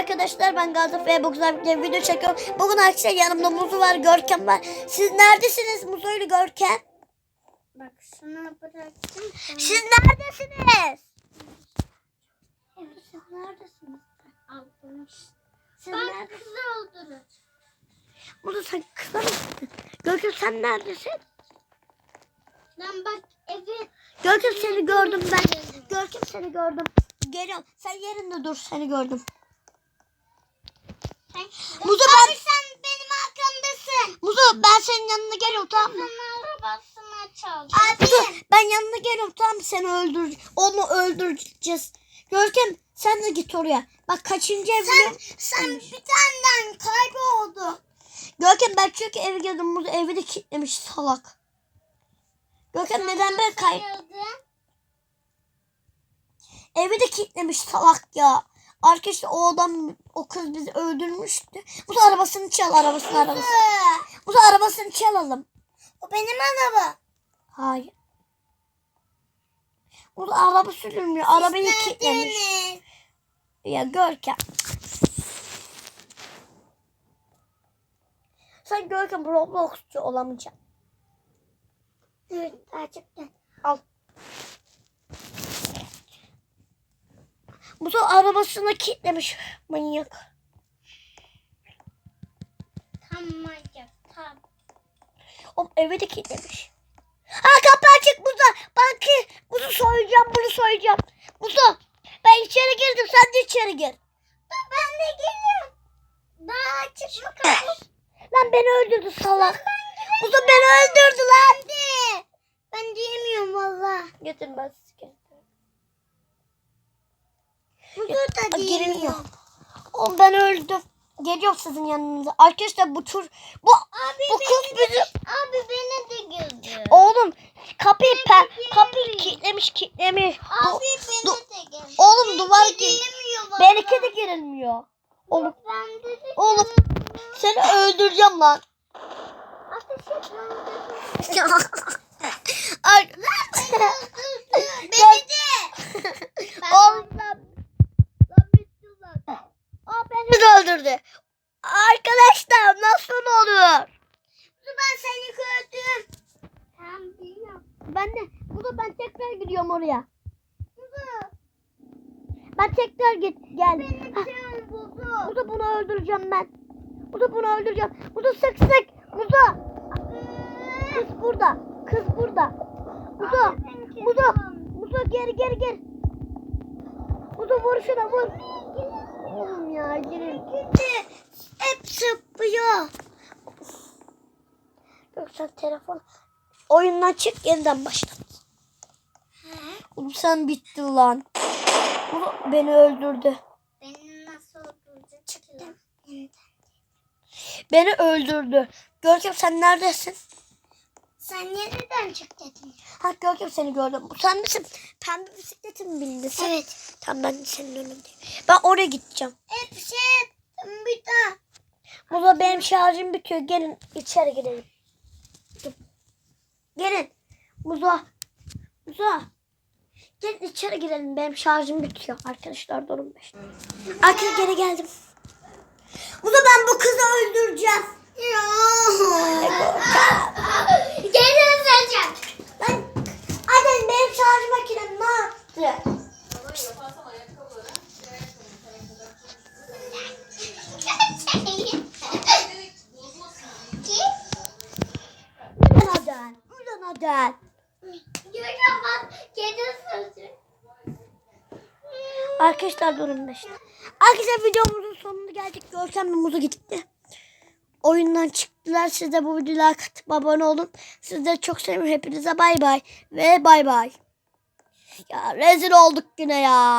arkadaşlar ben güzel bir video çekiyorum. Bugün arkadaşlar yanımda Muzu var, Görkem var. Siz neredesiniz Muzu ile Görkem? Bak şunu bıraktım. Siz neredesiniz? Evet siz neredesiniz? Siz Ben neredesiniz? kızı öldürür. Muzu sen kısa mısın? Görkem sen neredesin? Lan bak evi. Görkem seni gördüm ben. Görkem seni gördüm. Geliyorum. Sen yerinde dur seni gördüm. Muzo ben... sen benim arkamdasın. Muzu ben senin yanına geliyorum tamam mı? Sen arabasına çal. Muzu ben yanına geliyorum tamam mı? Seni öldür... Onu öldüreceğiz. Görkem sen de git oraya. Bak kaçıncı ev musun? Sen bir taneden kayboldu. Görkem ben çünkü eve girdim. Muzu evi de kilitlemiş salak. Görkem neden böyle kay... Evi de kilitlemiş salak ya. Arkadaşlar o adam o kız bizi öldürmüştü. Bu da arabasını çal arabasını arabasını. Bu da arabasını çalalım. O benim araba. Hayır. Bu da araba sürülmüyor. Arabayı kilitlemiş. Ya Görkem. Sen Görkem Roblox'cu olamayacaksın. Evet gerçekten. Al. Bu da arabasını kilitlemiş manyak. Tamam tamam. O eve de kilitlemiş. Ha kapı açık burada. Banki bunu soyacağım bunu soyacağım. Muzo ben içeri girdim sen de içeri gir. Dur ben de geliyorum. Daha açık mı kapı? Lan beni öldürdü salak. Muzo beni öldürdü lan. Ben diyemiyorum valla. Getir ben sizi Bu Ya, da girilmiyor. Oğlum ben öldüm. Geliyorum sizin yanınıza. Arkadaşlar bu tur bu Abi bu kız bizi Abi beni de girdi. oğlum kapıyı pe, kapıyı kilitlemiş kilitlemiş. Abi Du- beni du- de girdi. oğlum duvar Benimki gir. giremiyor valla. Benimki de girilmiyor. Oğlum de oğlum seni öldüreceğim lan. Ateş etmem. Ay. Beni de. Oğlum lan. Lan bitti lan. Aa öldürdü. Arkadaşlar nasıl olur? Ben seni gördüm. Tamam biliyorum. Ben de bu da ben tekrar gidiyorum oraya. Ben tekrar git gel. Beni Ha, can buldu. bu da bunu öldüreceğim ben. Bu da bunu öldüreceğim. Bu da sık sık. Bu da. Kız burada. Kız burada. Bu da. Bu da. Bu da geri geri geri. Bu da vur şuna vur. Oğlum ya girin. Gitti. Hep zıplıyor. Yoksa telefon. Oyundan çık yeniden başla. Oğlum sen bitti lan. Da beni öldürdü. Beni nasıl öldürdü? Çıktım. Beni öldürdü. Görkem sen neredesin? Sen nereden çık dedin? Ha Görkem seni gördüm. Sen misin? Pembe bisikleti mi bindin sen? Evet. Tamam ben senin önündeyim. Ben oraya gideceğim. Hep şey bir daha. Burada benim şarjım bitiyor. Gelin içeri girelim. Gelin. Muza. Muza. Gelin içeri girelim. Benim şarjım bitiyor. Arkadaşlar durun beş. Arkadaşlar geri geldim. Muza ben bu kızı öldüreceğim. Geri öldüreceğim. Lan Adem benim şarj makinem ne yaptı? Ulan Adem. Ulan Adem. Arkadaşlar durun beş. Arkadaşlar videomuzun sonuna geldik. Görkem ve Muzu gitti. Oyundan çıktılar. Siz de bu videoya katıp abone olun. Sizleri çok seviyorum. Hepinize bay bay. Ve bay bay. Ya rezil olduk yine ya.